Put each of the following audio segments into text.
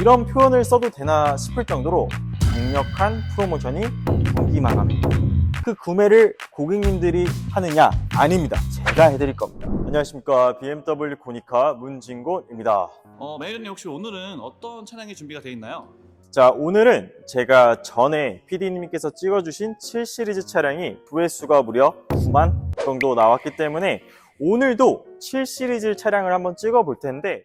이런 표현을 써도 되나 싶을 정도로 강력한 프로모션이 분기 마감입니다. 그 구매를 고객님들이 하느냐? 아닙니다. 제가 해드릴 겁니다. 안녕하십니까. BMW 코니카 문진곤입니다. 어, 매니저님 혹시 오늘은 어떤 차량이 준비가 되어 있나요? 자, 오늘은 제가 전에 PD님께서 찍어주신 7 시리즈 차량이 조회수가 무려 9만 정도 나왔기 때문에 오늘도 7 시리즈 차량을 한번 찍어 볼 텐데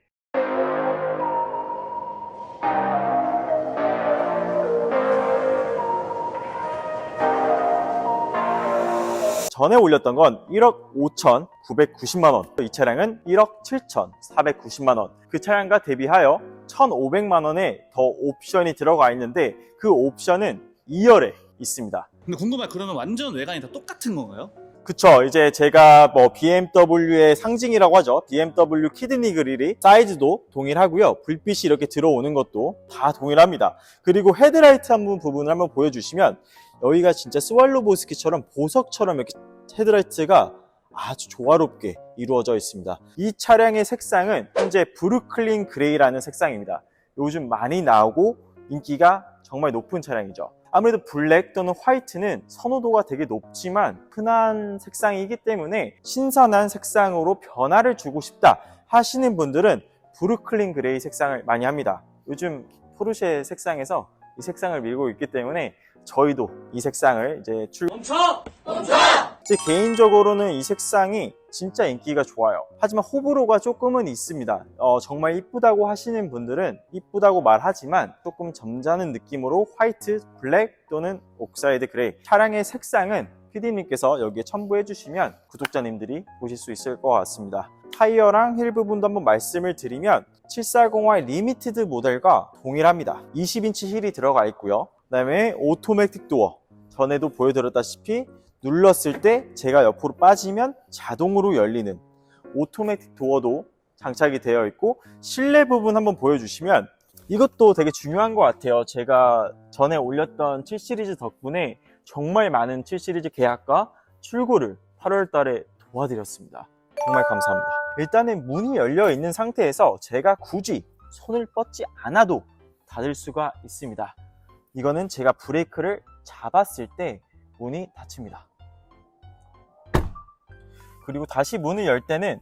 전에 올렸던 건 1억 5,990만 원. 이 차량은 1억 7,490만 원. 그 차량과 대비하여 1,500만 원의 더 옵션이 들어가 있는데 그 옵션은 2열에 있습니다. 근데 궁금해 그러면 완전 외관이 다 똑같은 건가요? 그쵸. 이제 제가 뭐 BMW의 상징이라고 하죠. BMW 키드니 그릴이 사이즈도 동일하고요. 불빛이 이렇게 들어오는 것도 다 동일합니다. 그리고 헤드라이트 한번 부분을 한번 보여주시면 여기가 진짜 스왈로 보스키처럼 보석처럼 이렇게 헤드라이트가 아주 조화롭게 이루어져 있습니다. 이 차량의 색상은 현재 브루클린 그레이라는 색상입니다. 요즘 많이 나오고 인기가 정말 높은 차량이죠. 아무래도 블랙 또는 화이트는 선호도가 되게 높지만 흔한 색상이기 때문에 신선한 색상으로 변화를 주고 싶다 하시는 분들은 브루클린 그레이 색상을 많이 합니다. 요즘 포르쉐 색상에서 이 색상을 밀고 있기 때문에 저희도 이 색상을 이제 출 멈춰! 제 개인적으로는 이 색상이 진짜 인기가 좋아요. 하지만 호불호가 조금은 있습니다. 어, 정말 이쁘다고 하시는 분들은 이쁘다고 말하지만 조금 점잖은 느낌으로 화이트, 블랙 또는 옥사이드 그레이. 차량의 색상은 PD님께서 여기에 첨부해 주시면 구독자님들이 보실 수 있을 것 같습니다. 타이어랑 힐 부분도 한번 말씀을 드리면 740i 리미티드 모델과 동일합니다. 20인치 힐이 들어가 있고요. 그 다음에 오토매틱 도어. 전에도 보여드렸다시피 눌렀을 때 제가 옆으로 빠지면 자동으로 열리는 오토매틱 도어도 장착이 되어 있고 실내 부분 한번 보여주시면 이것도 되게 중요한 것 같아요. 제가 전에 올렸던 7 시리즈 덕분에 정말 많은 7 시리즈 계약과 출고를 8월 달에 도와드렸습니다. 정말 감사합니다. 일단은 문이 열려 있는 상태에서 제가 굳이 손을 뻗지 않아도 닫을 수가 있습니다. 이거는 제가 브레이크를 잡았을 때 문이 닫힙니다. 그리고 다시 문을 열 때는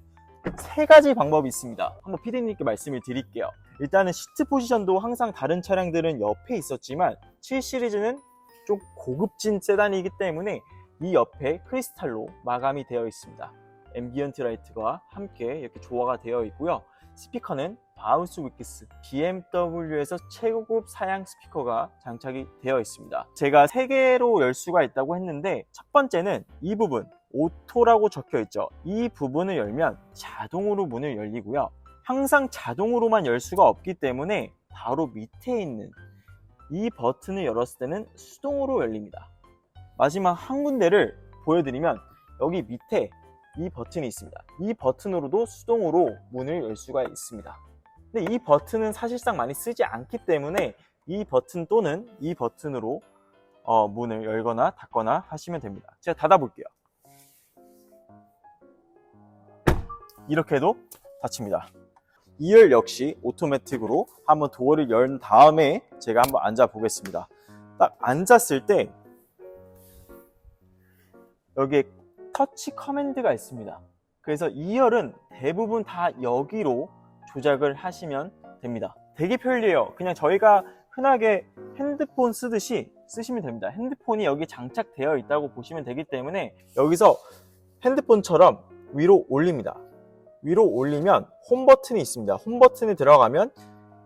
세 가지 방법이 있습니다. 한번 피디님께 말씀을 드릴게요. 일단은 시트 포지션도 항상 다른 차량들은 옆에 있었지만 7 시리즈는 좀 고급진 세단이기 때문에 이 옆에 크리스탈로 마감이 되어 있습니다. 앰비언트 라이트와 함께 이렇게 조화가 되어 있고요. 스피커는 바우스 위키스 BMW에서 최고급 사양 스피커가 장착이 되어 있습니다. 제가 세 개로 열 수가 있다고 했는데 첫 번째는 이 부분 오토라고 적혀 있죠. 이 부분을 열면 자동으로 문을 열리고요. 항상 자동으로만 열 수가 없기 때문에 바로 밑에 있는 이 버튼을 열었을 때는 수동으로 열립니다. 마지막 한 군데를 보여드리면 여기 밑에 이 버튼이 있습니다. 이 버튼으로도 수동으로 문을 열 수가 있습니다. 근데 이 버튼은 사실상 많이 쓰지 않기 때문에 이 버튼 또는 이 버튼으로 어, 문을 열거나 닫거나 하시면 됩니다. 제가 닫아볼게요. 이렇게 해도 닫힙니다. 2열 역시 오토매틱으로 한번 도어를 연 다음에 제가 한번 앉아 보겠습니다. 딱 앉았을 때 여기에 터치 커맨드가 있습니다. 그래서 2열은 대부분 다 여기로 조작을 하시면 됩니다. 되게 편리해요. 그냥 저희가 흔하게 핸드폰 쓰듯이 쓰시면 됩니다. 핸드폰이 여기 장착되어 있다고 보시면 되기 때문에 여기서 핸드폰처럼 위로 올립니다. 위로 올리면 홈 버튼이 있습니다. 홈 버튼에 들어가면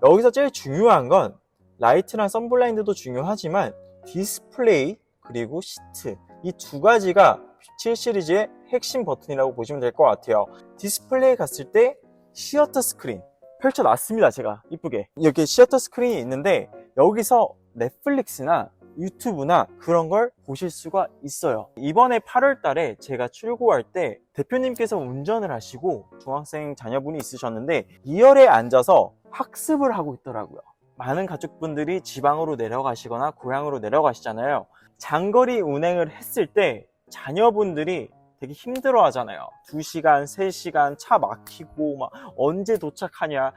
여기서 제일 중요한 건 라이트랑 선블라인드도 중요하지만 디스플레이 그리고 시트 이 두 가지가 7 시리즈의 핵심 버튼이라고 보시면 될 것 같아요. 디스플레이 갔을 때 시어터 스크린 펼쳐놨습니다. 제가 이쁘게 이렇게 시어터 스크린이 있는데 여기서 넷플릭스나 유튜브나 그런 걸 보실 수가 있어요. 이번에 8월 달에 제가 출고할 때 대표님께서 운전을 하시고 중학생 자녀분이 있으셨는데 2열에 앉아서 학습을 하고 있더라고요. 많은 가족분들이 지방으로 내려가시거나 고향으로 내려가시잖아요. 장거리 운행을 했을 때 자녀분들이 되게 힘들어 하잖아요. 2시간, 3시간 차 막히고 막 언제 도착하냐.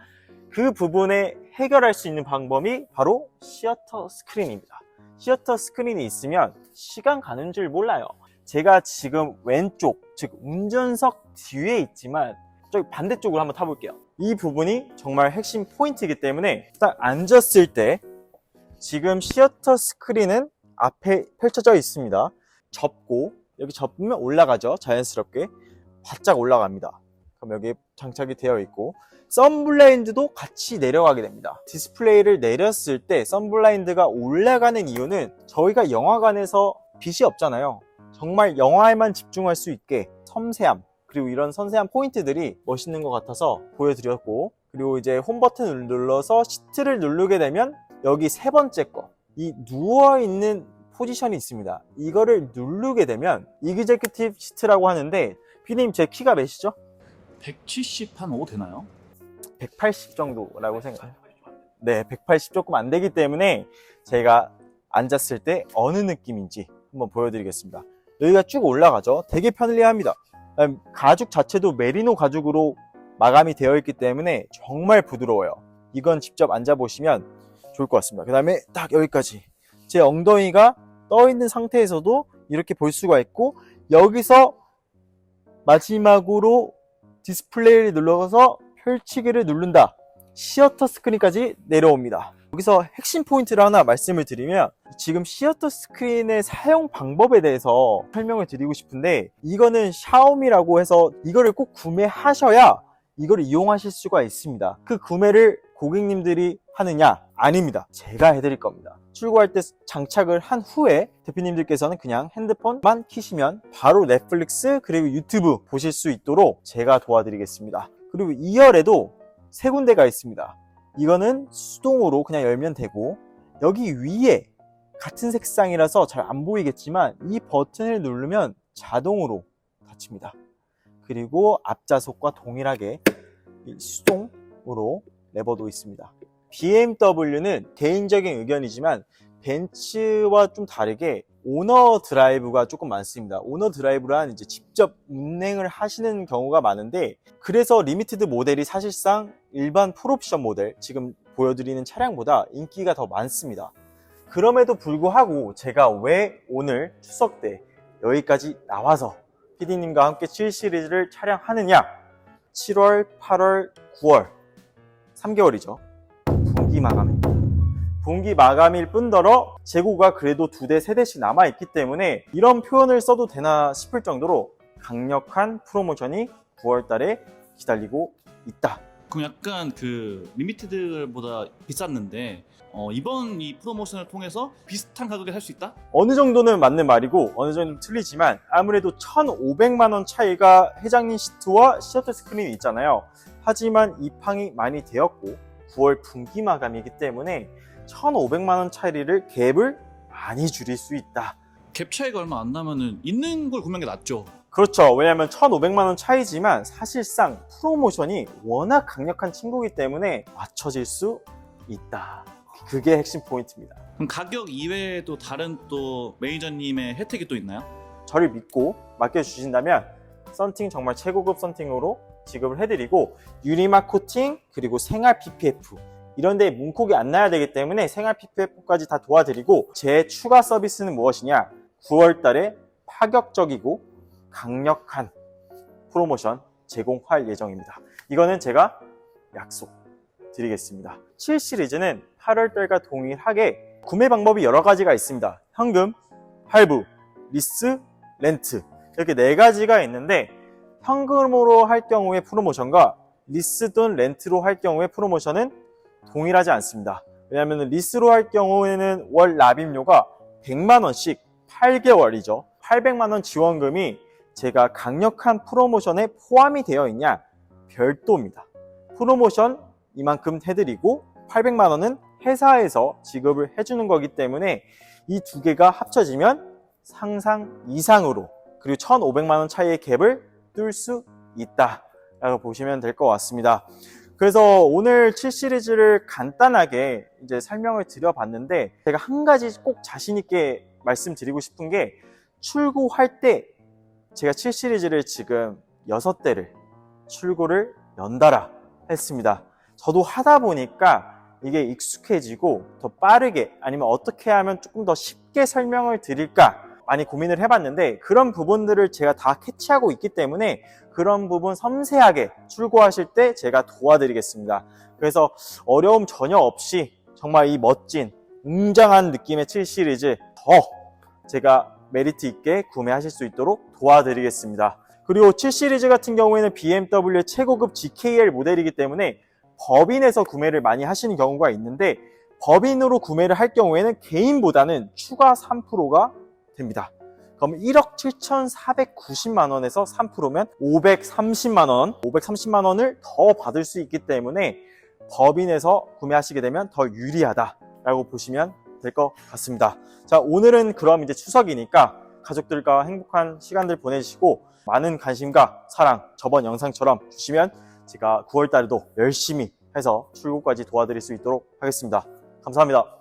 그 부분에 해결할 수 있는 방법이 바로 시어터 스크린입니다. 시어터 스크린이 있으면 시간 가는 줄 몰라요. 제가 지금 왼쪽, 즉 운전석 뒤에 있지만 저기 반대쪽으로 한번 타볼게요. 이 부분이 정말 핵심 포인트이기 때문에 딱 앉았을 때 지금 시어터 스크린은 앞에 펼쳐져 있습니다. 접고 여기 접으면 올라가죠. 자연스럽게 바짝 올라갑니다. 그럼 여기 장착이 되어 있고 썬블라인드도 같이 내려가게 됩니다. 디스플레이를 내렸을 때 썬블라인드가 올라가는 이유는 저희가 영화관에서 빛이 없잖아요. 정말 영화에만 집중할 수 있게 섬세함 그리고 이런 섬세한 포인트들이 멋있는 것 같아서 보여드렸고 그리고 이제 홈 버튼을 눌러서 시트를 누르게 되면 여기 세 번째 거 이 누워있는 포지션이 있습니다. 이거를 누르게 되면 이그제큐티브 시트라고 하는데 피디님 제 키가 몇이죠? 170한 5 되나요? 180 정도라고 생각해요. 네, 180 조금 안 되기 때문에 제가 앉았을 때 어느 느낌인지 한번 보여드리겠습니다. 여기가 쭉 올라가죠. 되게 편리합니다. 음, 가죽 자체도 메리노 가죽으로 마감이 되어 있기 때문에 정말 부드러워요. 이건 직접 앉아보시면 좋을 것 같습니다. 그 다음에 딱 여기까지. 제 엉덩이가 떠 있는 상태에서도 이렇게 볼 수가 있고, 여기서 마지막으로 디스플레이를 눌러서 펼치기를 누른다. 시어터 스크린까지 내려옵니다. 여기서 핵심 포인트를 하나 말씀을 드리면 지금 시어터 스크린의 사용 방법에 대해서 설명을 드리고 싶은데 이거는 샤오미라고 해서 이거를 꼭 구매하셔야 이걸 이용하실 수가 있습니다. 그 구매를 고객님들이 하느냐? 아닙니다. 제가 해드릴 겁니다. 출고할 때 장착을 한 후에 대표님들께서는 그냥 핸드폰만 키시면 바로 넷플릭스 그리고 유튜브 보실 수 있도록 제가 도와드리겠습니다. 그리고 2열에도 세 군데가 있습니다. 이거는 수동으로 그냥 열면 되고 여기 위에 같은 색상이라서 잘 안 보이겠지만 이 버튼을 누르면 자동으로 닫힙니다. 그리고 앞좌석과 동일하게 이 수동으로 레버도 있습니다. BMW는 개인적인 의견이지만 벤츠와 좀 다르게 오너 드라이브가 조금 많습니다. 오너 드라이브란 이제 직접 운행을 하시는 경우가 많은데 그래서 리미티드 모델이 사실상 일반 풀옵션 모델 지금 보여드리는 차량보다 인기가 더 많습니다. 그럼에도 불구하고 제가 왜 오늘 추석 때 여기까지 나와서 PD님과 함께 7 시리즈를 촬영하느냐 7월, 8월, 9월 3개월이죠. 분기 마감입니다. 분기 마감일 뿐더러 재고가 그래도 두 대, 세 대씩 남아있기 때문에 이런 표현을 써도 되나 싶을 정도로 강력한 프로모션이 9월 달에 기다리고 있다. 그럼 약간 그 리미티드보다 비쌌는데 어, 이번 이 프로모션을 통해서 비슷한 가격에 살 수 있다? 어느 정도는 맞는 말이고 어느 정도는 틀리지만 아무래도 1,500만 원 차이가 회장님 시트와 시어터 스크린이 있잖아요. 하지만 입항이 많이 되었고 9월 분기 마감이기 때문에 1,500만 원 차이를 갭을 많이 줄일 수 있다. 갭 차이가 얼마 안 나면은 있는 걸 구매하는 게 낫죠. 그렇죠. 왜냐하면 1,500만 원 차이지만 사실상 프로모션이 워낙 강력한 친구이기 때문에 맞춰질 수 있다. 그게 핵심 포인트입니다. 그럼 가격 이외에도 다른 또 매니저님의 혜택이 또 있나요? 저를 믿고 맡겨주신다면 썬팅 정말 최고급 썬팅으로 지급을 해드리고 유리막 코팅 그리고 생활 PPF 이런데 문콕이 안 나야 되기 때문에 생활 PPF까지 다 도와드리고 제 추가 서비스는 무엇이냐 9월 달에 파격적이고 강력한 프로모션 제공할 예정입니다. 이거는 제가 약속 드리겠습니다. 7 시리즈는 8월 달과 동일하게 구매 방법이 여러 가지가 있습니다. 현금, 할부, 리스, 렌트 이렇게 네 가지가 있는데 현금으로 할 경우의 프로모션과 리스 또는 렌트로 할 경우의 프로모션은 동일하지 않습니다. 왜냐하면 리스로 할 경우에는 월 납입료가 100만 원씩 8개월이죠. 800만 원 지원금이 제가 강력한 프로모션에 포함이 되어 있냐 별도입니다. 프로모션 이만큼 해드리고 800만 원은 회사에서 지급을 해주는 거기 때문에 이 두 개가 합쳐지면 상상 이상으로 그리고 1,500만 원 차이의 갭을 뚫을 수 있다 라고 보시면 될 것 같습니다. 그래서 오늘 7 시리즈를 간단하게 이제 설명을 드려봤는데 제가 한 가지 꼭 자신 있게 말씀드리고 싶은 게 출고할 때 제가 7 시리즈를 지금 6대를 출고를 연달아 했습니다. 저도 하다 보니까 이게 익숙해지고 더 빠르게 아니면 어떻게 하면 조금 더 쉽게 설명을 드릴까 많이 고민을 해봤는데 그런 부분들을 제가 다 캐치하고 있기 때문에 그런 부분 섬세하게 출고하실 때 제가 도와드리겠습니다. 그래서 어려움 전혀 없이 정말 이 멋진 웅장한 느낌의 7 시리즈 더 제가 메리트 있게 구매하실 수 있도록 도와드리겠습니다. 그리고 7 시리즈 같은 경우에는 BMW의 최고급 GKL 모델이기 때문에 법인에서 구매를 많이 하시는 경우가 있는데 법인으로 구매를 할 경우에는 개인보다는 추가 3%가 됩니다. 그럼 1억 7,490만 원에서 3%면 530만 원, 530만 원을 더 받을 수 있기 때문에 법인에서 구매하시게 되면 더 유리하다라고 보시면 될 것 같습니다. 자, 오늘은 그럼 이제 추석이니까 가족들과 행복한 시간들 보내시고 많은 관심과 사랑 저번 영상처럼 주시면 제가 9월 달에도 열심히 해서 출고까지 도와드릴 수 있도록 하겠습니다. 감사합니다.